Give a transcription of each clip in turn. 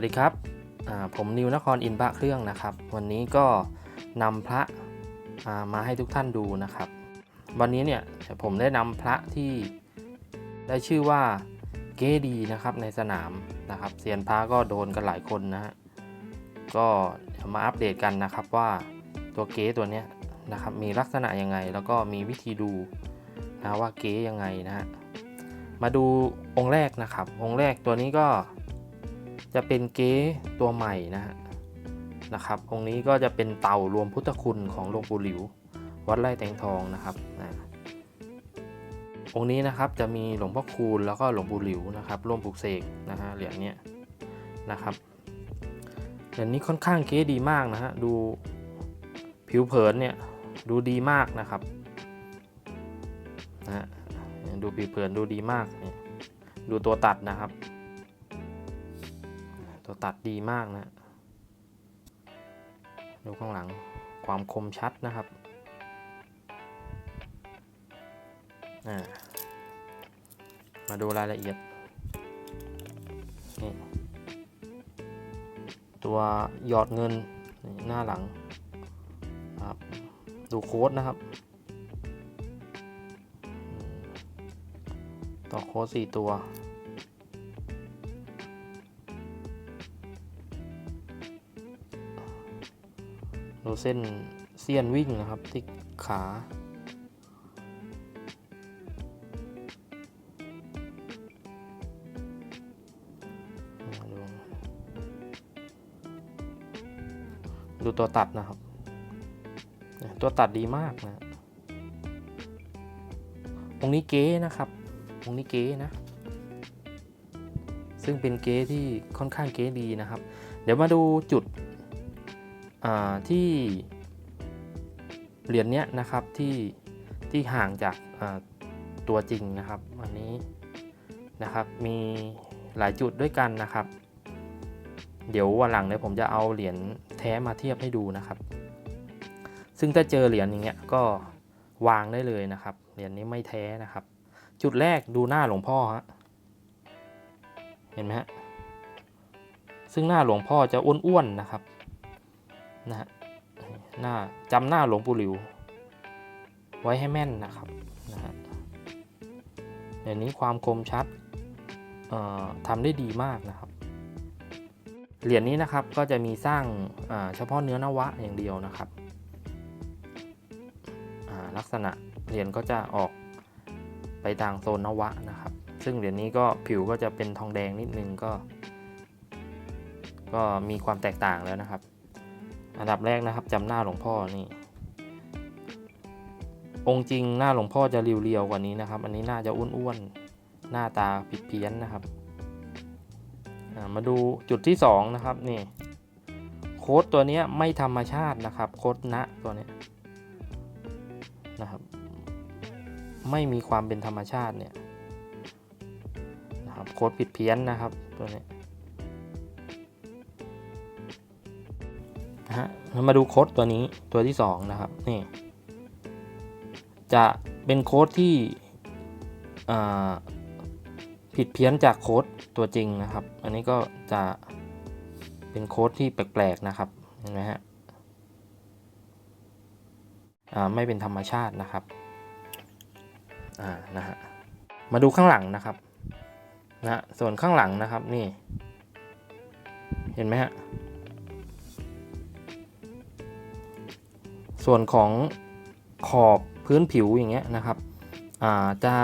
วัสดีครับผมนิวนครอินบะเครื่องนะครับ วันนี้ก็นำพระามาให้ทุกท่านดูนะครับ วันนี้เนี่ยผมได้นำพระที่ได้ชื่อว่าเกดีนะครับในสนามนะครับเซียนพระก็โดนกันหลายคนนะฮะก็มาอัปเดตกันนะครับว่าตัวเก๊ตัวเนี้ยนะครับมีลักษณะยังไง แล้วก็มีวิธีดูนะว่าเก๊ยังไงนะฮะมาดูองค์แรกนะครับ องค์แรกตัวนี้ก็ จะเป็นเก๊ตัวใหม่นะฮะนะครับ องค์นี้ก็จะเป็นเต่ารวมพุทธคุณของหลวงปู่หลิว วัดไร่แตงทองนะครับนะองค์นี้นะครับจะมีหลวงพ่อคูณแล้วก็หลวงปู่หลิวนะครับร่วมปลูกเสกนะฮะเหรียญเนี้ยนะครับเหรียญนี้ค่อนข้างเก๊ดีมากนะฮะดูผิวเผินเนี่ยดูดีมากนะครับนะฮะดูผิวเผินดูดีมากดูตัวตัดนะครับ ตัวตัดดีมากนะดูข้างหลังความคมชัดนะครับอ่ามาดูรายละเอียดนี่ตัวหยอดเงินหน้าหลังครับดูโค้ดนะครับ ต่อโค้ดสี่ตัว ดูเส้นเสี้ยนวิ่งนะครับที่ขาดูดูตัวตัดนะครับ ตัวตัดดีมากนะองนี้เก๊นะครับองนี้เก๊นะ ซึ่งเป็นเก๊ที่ค่อนข้างเก๊ดีนะครับ เดี๋ยวมาดูจุด ที่เหรียญเนี้ยนะครับที่ที่ห่างจากตัวจริงนะครับอันนี้นะครับมีหลายจุดด้วยกันนะครับ เดี๋ยววันหลังเนี่ยผมจะเอาเหรียญแท้มาเทียบให้ดูนะครับ ซึ่งถ้าเจอเหรียญอย่างเงี้ยก็วางได้เลยนะครับ เหรียญนี้ไม่แท้นะครับ จุดแรกดูหน้าหลวงพ่อฮะเห็นไหมฮะซึ่งหน้าหลวงพ่อจะอ้วนๆนะครับ นะฮะหน้าจำหน้าหลวงปู่หลิว ไว้ให้แม่นนะครับนะฮะเดี๋ยวนี้ความคมชัดทำได้ดีมากนะครับเหรียญนี้นะครับก็จะมีสร้างเฉพาะเนื้อนวะอย่างเดียวนะครับลักษณะเหรียญก็จะออกไปทางโซนนวะนะครับ ซึ่งเหรียญนี้ก็ผิวก็จะเป็นทองแดงนิดนึงก็ ก็มีความแตกต่างแล้วนะครับ อันดับแรกนะครับจำหน้าหลวงพ่อนี่ องค์จริงหน้าหลวงพ่อจะเรียวๆกว่านี้นะครับ อันนี้น่าจะอ้วนๆหน้าตาผิดเพี้ยนนะครับมาดูจุดที่สองนะครับนี่โค้ดตัวนี้ไม่ธรรมชาตินะครับ โค้ดณตัวนี้นะครับ ไม่มีความเป็นธรรมชาติเนี่ยนะครับโค้ดผิดเพี้ยนนะครับตัวนี้ นะฮะเรามาดูโค้ดตัวนี้ตัวที่ 2 นะครับนี่จะเป็นโค้ดที่ผิดเพี้ยนจากโค้ดตัวจริงนะครับ อันนี้ก็จะเป็นโค้ดที่แปลกๆนะครับเห็นไหมฮะไม่เป็นธรรมชาตินะครับนะฮะมาดูข้างหลังนะครับนะส่วนข้างหลังนะครับนี่ เห็นไหมฮะ ส่วนของขอบพื้นผิวอย่างเงี้ยนะครับจะ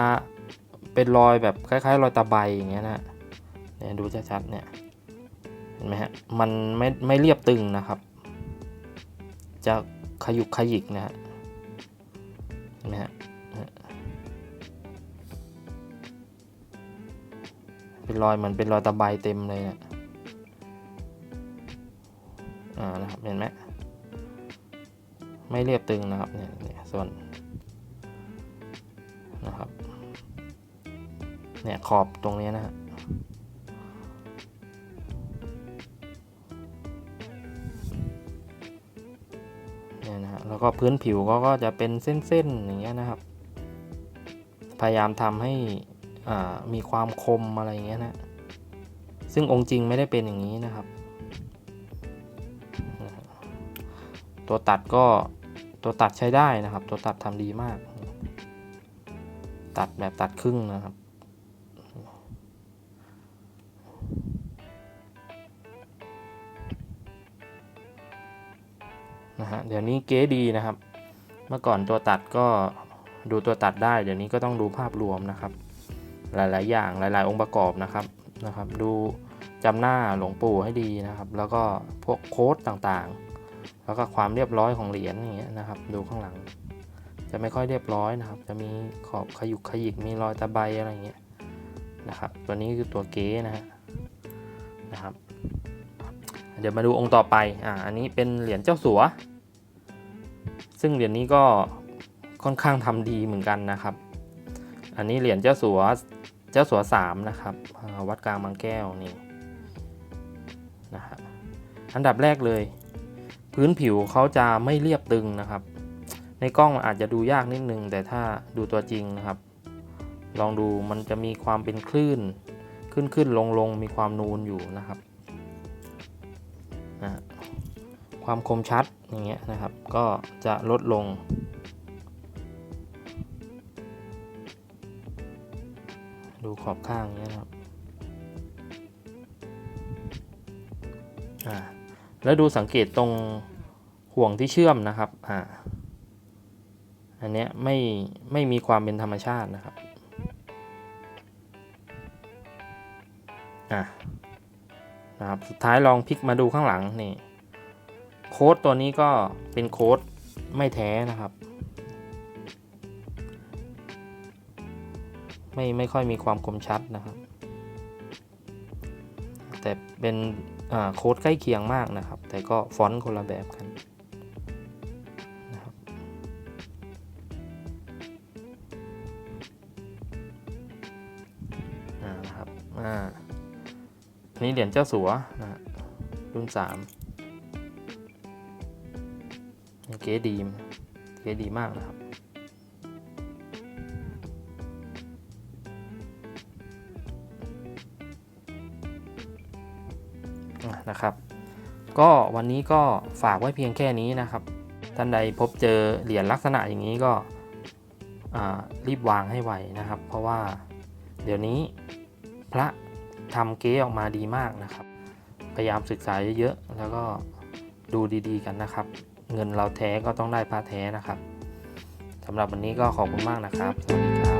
เป็นรอยแบบคล้ายๆ รอยตะไบอย่างเงี้ยนะเนี่ยดูชัดๆเนี่ยเห็นไหมฮะมันไม่ไม่เรียบตึงนะครับ จะขยุกขยิกนะฮะเห็นไหมฮะเป็นรอยเหมือนเป็นรอยตะไบเต็มเลยนี่ยอ่านะครับเห็นไหม ไม่เรียบตึงนะครับเนี่ยส่วนนะครับเนี่ยขอบตรงนี้นะฮะเนี่ยนะฮะแล้วก็พื้นผิวก็ก็จะเป็นเส้นๆอย่างเงี้ยนะครับ พยายามทำให้อ่ามีความคมอะไรอย่างเงี้ยนะ ซึ่งองค์จริงไม่ได้เป็นอย่างนี้นะครับ ตัวตัดก็ ตัวตัดใช้ได้นะครับ ตัวตัดทำดีมาก ตัดแบบตัดครึ่งนะครับนะฮะเดี๋ยวนี้เก๋ดีนะครับ เมื่อก่อนตัวตัดก็ดูตัวตัดได้ เดี๋ยวนี้ก็ต้องดูภาพรวมนะครับ หลาย ๆ อย่างหลาย ๆ องค์ประกอบนะครับนะครับ ดูจำหน้าหลวงปู่ให้ดีนะครับ แล้วก็พวกโค้ดต่างๆ แล้วก็ความเรียบร้อยของเหรียญอย่างเงี้ยนะครับ ดูข้างหลัง จะไม่ค่อยเรียบร้อยนะครับ จะมีขอบขยุกขยิกมีรอยตะไบอะไรเงี้ยนะครับ ตัวนี้คือตัวเก๊นะฮะนะครับ เดี๋ยวมาดูองค์ต่อไปอ่าอันนี้เป็นเหรียญเจ้าสัว ซึ่งเหรียญนี้ก็ค่อนข้างทำดีเหมือนกันนะครับ อันนี้เหรียญเจ้าสัวเจ้าสัวสามนะครับวัดกลางบางแก้วนี่นะฮะอันดับแรกเลย พื้นผิวเขาจะไม่เรียบตึงนะครับ ในกล้องอาจจะดูยากนิดนึง แต่ถ้าดูตัวจริงนะครับ ลองดูมันจะมีความเป็นคลื่น ขึ้นขึ้นลงลงมีความนูนอยู่นะครับนะฮะความคมชัดอย่างเงี้ยนะครับ ก็จะลดลงดูขอบข้างเนี้ยนะครับ อ่า แล้วดูสังเกตตรงห่วงที่เชื่อมนะครับอ่าอันเนี้ยไม่ไม่มีความเป็นธรรมชาตินะครับอะนะครับสุดท้ายลองพลิกมาดูข้างหลังนี่โค้ดตัวนี้ก็เป็นโค้ดไม่แท้นะครับ ไม่ไม่ค่อยมีความคมชัดนะครับ แต่เป็น โค้ดใกล้เคียงมากนะครับ แต่ก็ฟอนต์คนละแบบกันนะครับนะครับอ่าอันนี้เหรียญเจ้าสัวนะรุ่นสามเกดีมเกดีมากนะครับ นะครับ ก็วันนี้ก็ฝากไว้เพียงแค่นี้นะครับ ท่านใดพบเจอเหรียญลักษณะอย่างนี้ก็รีบวางให้ไวนะครับ เพราะว่าเดี๋ยวนี้พระทำเก๊ออกมาดีมากนะครับ พยายามศึกษาเยอะๆ แล้วก็ดูดีๆกันนะครับ เงินเราแท้ก็ต้องได้พระแท้นะครับสำหรับวันนี้ก็ขอบคุณมากนะครับ สวัสดีครับ